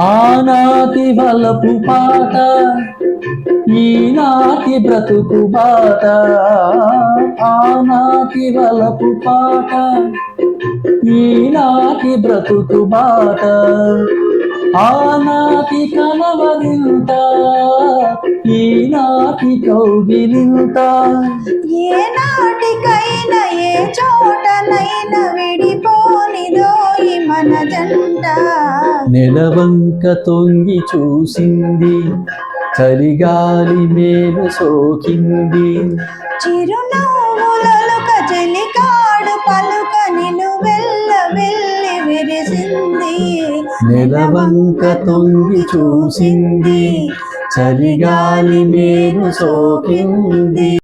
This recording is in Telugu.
ఆనాటి వలపు పాట ఈనాటి బ్రతుకు పాట ఆనాటి వలపు పాట ఈనాటి బ్రతుకు బాట. ఆనాటి కలవరింత ఈనాటి కౌగిలింత ఏనాటికైనా ఏ చోటనైనా విడిపోనిదో ఈ మన జంట. నెలవంక తొంగి చూసింది చలిగాలి మేలు సోకింది. చిరునవ్వులలుక చెలికాడు పలుక వెళ్ళ వెళ్ళి విరిసింది. నెలవంక తొంగి చూసింది చలిగాలి మేలు సోకింది.